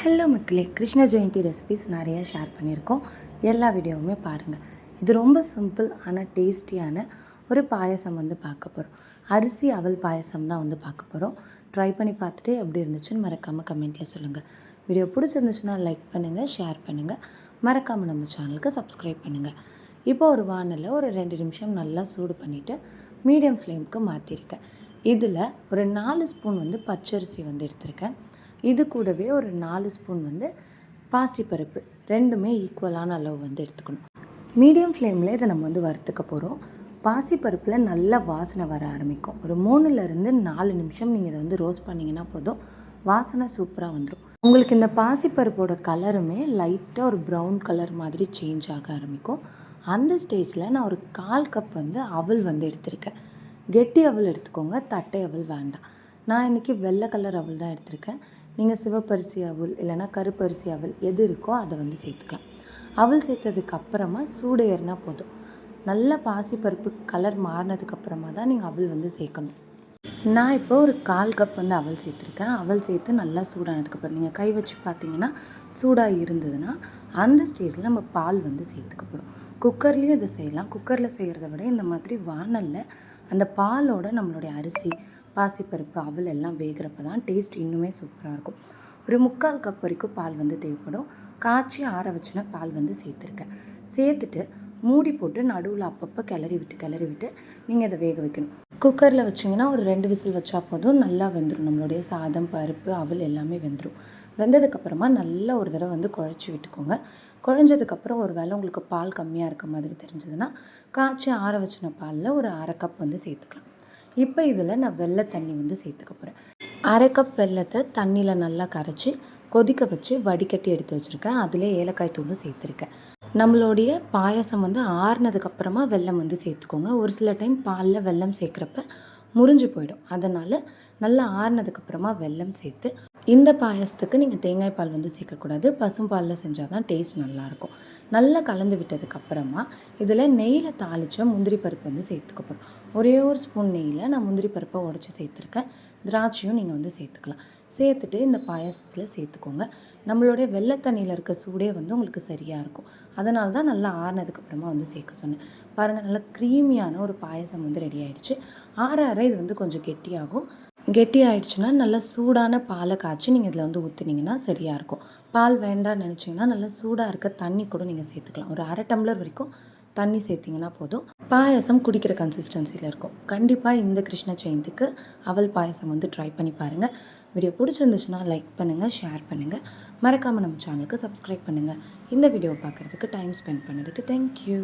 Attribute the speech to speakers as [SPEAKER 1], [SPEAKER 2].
[SPEAKER 1] Hello மக்களே Krishna Jayanthi recipes நிறையா share பண்ணியிருக்கோம். எல்லா வீடியோவுமே பாருங்கள் இது ரொம்ப சிம்பிள் ஆனால் டேஸ்டியான ஒரு பாயசம் வந்து பார்க்க போகிறோம் அரிசி அவல் பாயசம் தான் வந்து பார்க்க போகிறோம் ட்ரை பண்ணி பார்த்துட்டு எப்படி இருந்துச்சுன்னு மறக்காமல் கமெண்ட்டில் சொல்லுங்கள் வீடியோ பிடிச்சிருந்துச்சுன்னா லைக் பண்ணுங்கள் ஷேர் பண்ணுங்கள் மறக்காமல் நம்ம சேனலுக்கு சப்ஸ்கிரைப் பண்ணுங்கள் இப்போ ஒரு வானலில் ஒரு ரெண்டு நிமிஷம் நல்லா சூடு பண்ணிவிட்டு மீடியம் ஃப்ளேமுக்கு மாற்றிருக்கேன் இதில் ஒரு நாலு ஸ்பூன் வந்து பச்சரிசி வந்து எடுத்திருக்கேன். இது கூடவே ஒரு நாலு ஸ்பூன் வந்து பாசிப்பருப்பு ரெண்டுமே ஈக்குவலான அளவு வந்து எடுத்துக்கணும். மீடியம் ஃப்ளேமில் இதை நம்ம வந்து வறுத்துக்க போகிறோம் பாசிப்பருப்பில் நல்ல வாசனை வர ஆரம்பிக்கும். ஒரு மூணுலேருந்து நாலு நிமிஷம் நீங்கள் இதை வந்து ரோஸ்ட் பண்ணிங்கன்னா போதும். வாசனை சூப்பராக வந்துடும் உங்களுக்கு இந்த பாசிப்பருப்போட கலருமே லைட்டாக ஒரு ப்ரௌன் கலர் மாதிரி சேஞ்ச் ஆக ஆரம்பிக்கும். அந்த ஸ்டேஜில் நான் ஒரு கால் கப் வந்து அவல் வந்து எடுத்திருக்கேன். கெட்டி அவல் எடுத்துக்கோங்க தட்டை அவல் வேண்டாம். நான் இன்றைக்கி வெள்ளை கலர் அவல் தான் எடுத்திருக்கேன். நீங்கள் சிவப்பரிசி அவள் இல்லைனா கருப்பரிசி அவள் எது இருக்கோ அதை வந்து சேர்த்துக்கலாம். அவள் சேர்த்ததுக்கு அப்புறமா சூடு ஏறினா போதும். நல்ல பாசிப்பருப்பு கலர் மாறினதுக்கப்புறமா தான் நீங்கள் அவள் வந்து சேர்க்கணும். நான் இப்போ ஒரு கால் கப் வந்து அவல் சேர்த்துருக்கேன். அவல் சேர்த்து நல்லா சூடானதுக்கப்புறம் நீங்கள் கை வச்சு பார்த்தீங்கன்னா சூடாக இருந்ததுன்னா அந்த ஸ்டேஜில் நம்ம பால் வந்து சேர்த்துக்க போகிறோம் குக்கர்லேயும் இதை செய்யலாம். குக்கரில் செய்கிறத விட இந்த மாதிரி வானலில் அந்த பாலோட நம்மளுடைய அரிசி பாசிப்பருப்பு அவல் எல்லாம் வேகிறப்ப தான் டேஸ்ட் இன்னுமே சூப்பராக இருக்கும். ஒரு முக்கால் கப் வரைக்கும் பால் வந்து தேவைப்படும். காய்ச்சி ஆற வச்சுனா பால் வந்து சேர்த்துருக்கேன். சேர்த்துட்டு மூடி போட்டு நடுவில் அப்பப்போ கிளறி விட்டு கிளறி விட்டு நீங்கள் அதை வேக வைக்கணும். குக்கரில் வச்சிங்கன்னா ஒரு ரெண்டு விசில் வச்சா போதும். நல்லா வெந்துடும் நம்மளுடைய சாதம் பருப்பு அவல் எல்லாமே வெந்துடும் வெந்ததுக்கப்புறமா நல்லா ஒரு தடவை வந்து குழச்சி விட்டுக்கோங்க. குழஞ்சதுக்கப்புறம் ஒரு வேளை உங்களுக்கு பால் கம்மியாக இருக்க மாதிரி தெரிஞ்சதுன்னா காய்ச்சி ஆற வச்சின பாலில் ஒரு அரை கப் வந்து சேர்த்துக்கலாம். இப்போ இதில் நான் வெள்ளை தண்ணி வந்து சேர்த்துக்க போகிறேன். அரை கப் வெள்ளத்தை தண்ணியில் நல்லா கரைச்சி கொதிக்க வச்சு வடிகட்டி எடுத்து வச்சுருக்கேன். அதிலே ஏலக்காய் தூளும் சேர்த்துருக்கேன். நம்மளுடைய பாயசம் வந்து ஆறுனதுக்கப்புறமா வெல்லம் வந்து சேர்த்துக்கோங்க. ஒரு சில டைம் பாலில் வெல்லம் சேர்க்குறப்ப முறிஞ்சு போயிடும். அதனால் நல்லா ஆறுனதுக்கப்புறமா வெல்லம் சேர்த்து இந்த பாயசத்துக்கு நீங்கள் தேங்காய் பால் வந்து சேர்க்கக்கூடாது. பசும்பாலில் செஞ்சால் தான் டேஸ்ட் நல்லாயிருக்கும். நல்லா கலந்து விட்டதுக்கப்புறமா இதில் நெய்யில் தாளித்த முந்திரி பருப்பு வந்து சேர்த்துக்க போகிறோம் ஒரே ஒரு ஸ்பூன் நெய்யில் நான் முந்திரி பருப்பை உடச்சி சேர்த்துருக்கேன். திராட்சையும் நீங்கள் வந்து சேர்த்துக்கலாம். சேர்த்துட்டு இந்த பாயசத்தில் சேர்த்துக்கோங்க. நம்மளுடைய வெள்ளை தண்ணியில் இருக்க சூடே வந்து உங்களுக்கு சரியாக இருக்கும் அதனால தான் நல்லா ஆறுனதுக்கப்புறமா வந்து சேர்க்க சொன்னேன். பாருங்கள் நல்லா க்ரீமியான ஒரு பாயசம் வந்து ரெடி ஆகிடுச்சு ஆற ஆற இது வந்து கொஞ்சம் கெட்டியாகும். கெட்டி ஆயிடுச்சுன்னா நல்லா சூடான பாலை காய்ச்சி நீங்கள் இதில் வந்து ஊற்றுனீங்கன்னா சரியாக இருக்கும். பால் வேண்டாம்னு நினச்சிங்கன்னா நல்லா சூடாக இருக்க தண்ணி கூட நீங்கள் சேர்த்துக்கலாம். ஒரு அரை டம்ளர் வரைக்கும் தண்ணி சேர்த்திங்கன்னா போதும். பாயசம் குடிக்கிற கன்சிஸ்டன்சியில் இருக்கும். கண்டிப்பாக இந்த கிருஷ்ண ஜெயந்திக்கு அவல் பாயசம் வந்து ட்ரை பண்ணி பாருங்கள் வீடியோ பிடிச்சிருந்துச்சுன்னா லைக் பண்ணுங்கள் ஷேர் பண்ணுங்கள் மறக்காமல் நம்ம சேனலுக்கு சப்ஸ்கிரைப் பண்ணுங்கள் இந்த வீடியோவை பார்க்குறதுக்கு டைம் ஸ்பெண்ட் பண்ணதுக்கு தேங்க்யூ